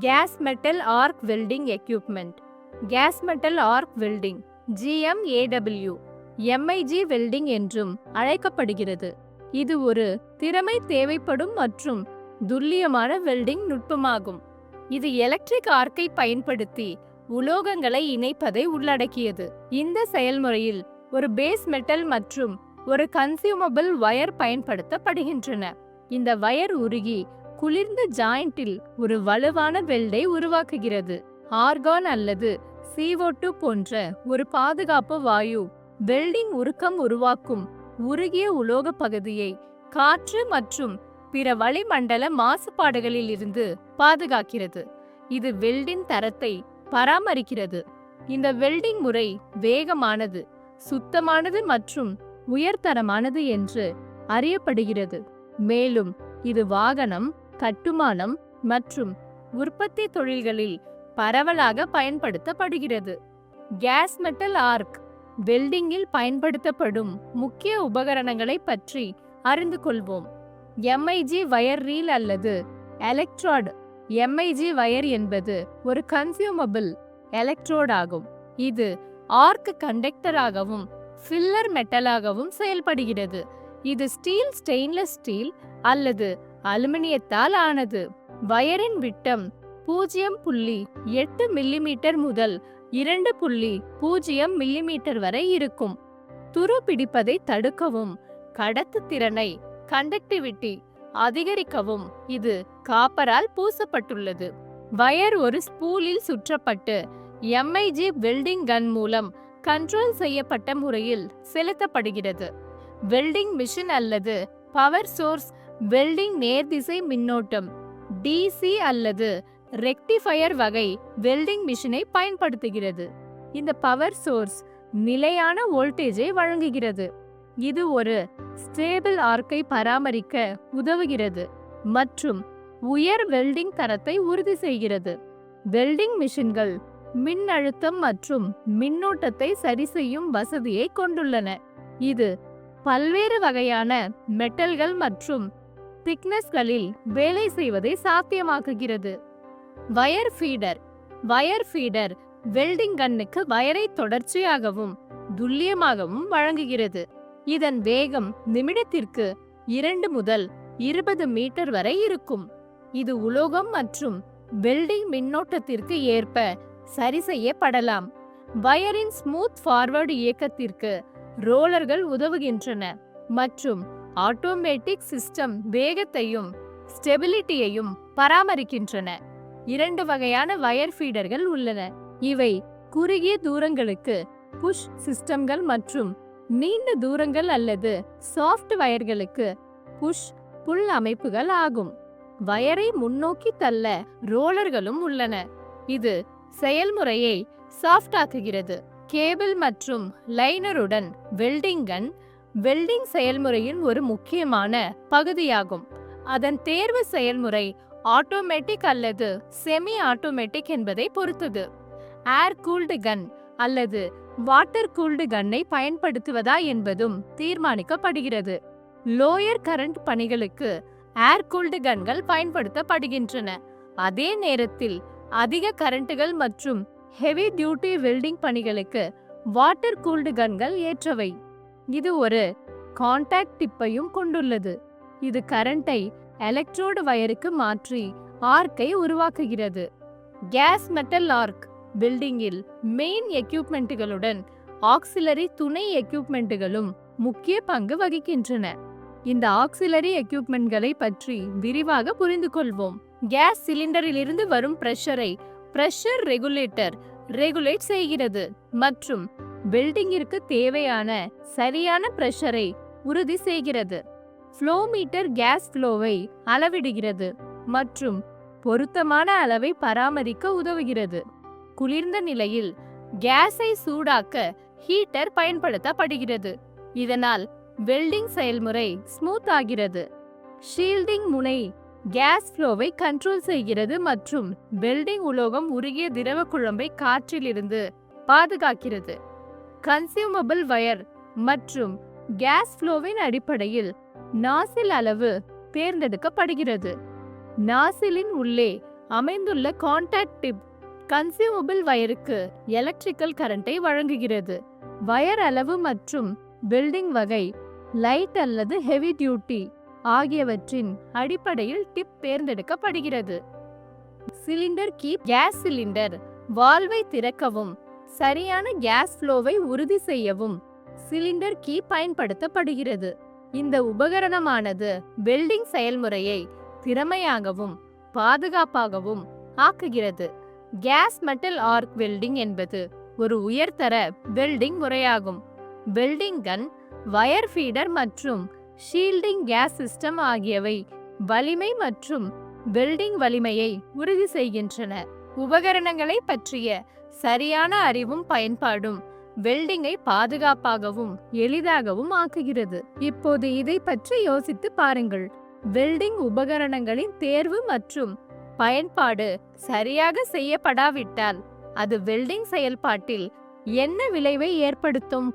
Gas metal arc welding equipment gas metal arc welding GMAW MIG welding என்றும் அழைக்கப்படுகிறது. இது ஒரு திறமை தேவைப்படும் மற்றும் துல்லியமான வெல்டிங் நுட்பமாகும். இது எலக்ட்ரிக் ஆர்க்கை பயன்படுத்தி உலோகங்களை இணைப்பதை உள்ளடக்கியது. இந்த செயல்முறையில் ஒரு பேஸ் மெட்டல் மற்றும் ஒரு கன்சியூமபிள் வயர் பயன்படுத்தப்படுகின்றன. இந்த வயர் உருகி குளிர்ந்த ஜாயிண்டில் ஒரு வலுவான வெல்டை உருவாக்குகிறது. ஆர்கான் அல்லது CO2 போன்ற ஒரு பாதுகாப்பு வாயு வெல்டிங் உருக்கம் உருவாக்கும் உருகிய உலோக பகுதியை காற்று மற்றும் பிற வளிமண்டல மாசுபாடுகளில் இருந்து பாதுகாக்கிறது. இது வெல்டின் தரத்தை பராமரிக்கிறது. இந்த வெல்டிங் முறை வேகமானது சுத்தமானது மற்றும் உயர்தரமானது என்று அறியப்படுகிறது. மேலும் இது வாகனம் கட்டுமானம் மற்றும் உற்பத்தி தொழில்களில் பரவலாக பயன்படுத்தப்படுகிறது. கேஸ் மெட்டல் ஆர்க் வெல்டிங்கில் பயன்படுத்தப்படும் முக்கிய உபகரணங்களை பற்றி அறிந்து கொள்வோம். எம்ஐஜி வயர் ரீல் அல்லது எலக்ட்ராட் எம்ஐஜி வயர் என்பது ஒரு கன்சியூமபிள் எலக்ட்ரோட் ஆகும். இது ஆர்க் கண்டக்டராகவும் ஃபில்லர் மெட்டலாகவும் செயல்படுகிறது. இது ஸ்டீல் ஸ்டெயின்லெஸ் ஸ்டீல் அல்லது அலுமினியத்தால் ஆனது. வயரின் விட்டம் பூஜ்ஜியம் புள்ளி எட்டு மில்லிமீட்டர் முதல் இரண்டு புள்ளி பூஜ்ஜியம் மில்லிமீட்டர் வரை இருக்கும். துரு பிடிப்பதை தடுக்கவும் கடத்து திறனை கண்டக்டிவிட்டி அதிகரிக்கவும் இது காப்பரால் பூசப்பட்டுள்ளது. வயர் ஒரு ஸ்பூலில் சுற்றப்பட்டு எம்ஐஜி வெல்டிங் கன் மூலம் கண்ட்ரோல் செய்யப்பட்ட முறையில் செலுத்தப்படுகிறது. வெல்டிங் மிஷின் அல்லது பவர் சோர்ஸ் வெல்டிங் நேர்திசை மின்னோட்டம் டிசி அல்லது ரெக்டிஃபயர் வகை வெல்டிங் மிஷினை பயன்படுத்துகிறது. இந்த பவர் சோர்ஸ் நிலையான வோல்டேஜை வழங்குகிறது. இது ஒரு ஸ்டேபிள் ஆர்க்கை பராமரிக்க உதவுகிறது மற்றும் உயர் வெல்டிங் தரத்தை உறுதி செய்கிறது. வெல்டிங் மிஷின்கள் மின்னழுத்தம் மற்றும் மின்னோட்டத்தை சரிசெய்யும் வசதியை கொண்டுள்ளன. இது பல்வேறு வகையான மெட்டல்கள் மற்றும் திக்னஸ்களில் வேலை செய்வதை சாத்தியமாக்குகிறது. Wire feeder. Wire feeder welding கண்ணுக்கு வயரை தொடர்ச்சியாகவும் துல்லியமாகவும் வழங்குகிறது. இதன் வேகம் நிமிடத்திற்கு இரண்டு முதல் இருபது மீட்டர் வரை இருக்கும். இது உலோகம் மற்றும் வெல்டிங் மின்னோட்டத்திற்கு ஏற்ப சரி செய்யப்படலாம். வயரின் ஸ்மூத் ஃபார்வர்டு இயக்கத்திற்கு ரோலர்கள் உதவுகின்றன மற்றும் ஆட்டோமேட்டிக் சிஸ்டம் வேகத்தையும் ஸ்டெபிலிட்டியையும் பராமரிக்கின்றன. இரண்டு வகையான வயர் ஃபீடர்கள் உள்ளன. இவை குறுகிய தூரங்களுக்கு புஷ் சிஸ்டம்கள் மற்றும் நீண்ட தூரங்கள் அல்லது சாஃப்ட் வயர்களுக்கு புஷ் புல் அமைப்புகள் ஆகும். வயரை முன்னோக்கி தள்ள ரோலர்களும் உள்ளன. இது செயல்முறையை சாஃப்ட் ஆக்குகிறது. கேபிள் மற்றும் லைனருடன் வெல்டிங் கன் வெல்டிங் செயல்முறையின் ஒரு முக்கியமான பகுதியாகும். அதன் தேர்வு செயல்முறை ஆட்டோமேட்டிக் அல்லது செமி ஆட்டோமேட்டிக் என்பதை பொறுத்தது. ஏர் கூல்டு கன் அல்லது வாட்டர் கூல்டு கன்னை பயன்படுத்துவதா என்பதும் தீர்மானிக்கப்படுகிறது. லோயர் கரண்ட் பணிகளுக்கு ஏர் கூல்டு கன்கள் பயன்படுத்தப்படுகின்றன. அதே நேரத்தில் அதிக கரண்ட்டுகள் மற்றும் ஹெவி டியூட்டி வெல்டிங் பணிகளுக்கு வாட்டர் கூல்டு கன்கள் ஏற்றவை. இது ஒரு கான்டாக்ட் டிப்பையும் கொண்டுள்ளது. இது கரண்டை எலக்ட்ரோடு வயருக்கு மாற்றி ஆர்க்கை உருவாக்குகிறது. கேஸ் மெட்டல் ஆர்க் பில்டிங்கில் மெயின் எக்யூப்மெண்ட்டுகளுடன் ஆக்சிலரி துணை எக்யூப்மெண்ட்டுகளும் முக்கிய பங்கு வகிக்கின்றன. இந்த ஆக்சிலரி எக்யூப்மெண்ட்களை பற்றி விரிவாக புரிந்து கொள்வோம். கேஸ் சிலிண்டரிலிருந்து வரும் பிரஷரை பிரஷர் ரெகுலேட்டர் ரெகுலேட் செய்கிறது மற்றும் வெல்டிங்கிற்கு தேவையான சரியான பிரஷரை உறுதி செய்கிறது. ஃப்ளோமீட்டர் கேஸ் ஃப்ளோவை அளவிடுகிறது மற்றும் பொருத்தமான அளவை பராமரிக்க உதவுகிறது. குளிர்ந்த நிலையில் கேஸை சூடாக்க ஹீட்டர் பயன்படுத்தப்படுகிறது. இதனால் வெல்டிங் செயல்முறை ஸ்மூத் ஆகிறது. ஷீல்டிங் முனை கேஸ் ஃப்ளோவை கண்ட்ரோல் செய்கிறது மற்றும் வெல்டிங் உலோகம் உருகிய திரவ குழம்பை காற்றிலிருந்து பாதுகாக்கிறது. கன்சியூமபிள் வயர் மற்றும் கேஸ் ஃப்ளோவின் அடிப்படையில் நாசில் அளவு தேர்ந்தெடுக்கப்படுகிறது. நாசிலின் உள்ளே அமைந்துள்ள கான்டாக்ட் டிப் கன்சியூமபிள் வயருக்கு எலக்ட்ரிக்கல் கரண்டை வழங்குகிறது. வயர் அளவு மற்றும் பில்டிங் வகை லைட் அல்லது ஹெவி டியூட்டி ஆகியவற்றின் அடிப்படையில் டிப் தேர்ந்தெடுக்கப்படுகிறது. சிலிண்டர் கீப் கேஸ் சிலிண்டர் வால்வை திறக்கவும் சரியான கேஸ் ஃப்ளோவை உறுதி செய்யவும் சிலிண்டர் கீ பயன்படுத்தப்படுகிறது. இந்த உபகரணமானது வெல்டிங் செயல்முறையை திறமையாகவும் பாதுகாப்பாகவும் ஆக்குகிறது. கேஸ் மெட்டல் ஆர்க் வெல்டிங் என்பது ஒரு உயர்தர வெல்டிங் முறையாகும். வெல்டிங் கன் வயர் ஃபீடர் மற்றும் ஷீல்டிங் கேஸ் சிஸ்டம் ஆகியவை வலிமை மற்றும் வெல்டிங் வலிமையை உறுதி செய்கின்றன. உபகரணங்களை பற்றிய சரியான அறிவும் பயன்பாடும் வெல்டிங்கை பாதுகாப்பாகவும் எளிதாகவும் ஆக்குகிறது. இப்போது இதை பற்றி யோசித்து பாருங்கள். வெல்டிங் உபகரணங்களின் தேர்வு மற்றும் பயன்பாடு சரியாக செய்யப்படாவிட்டால் அது வெல்டிங் செயல்பாட்டில் என்ன விளைவை ஏற்படுத்தும்?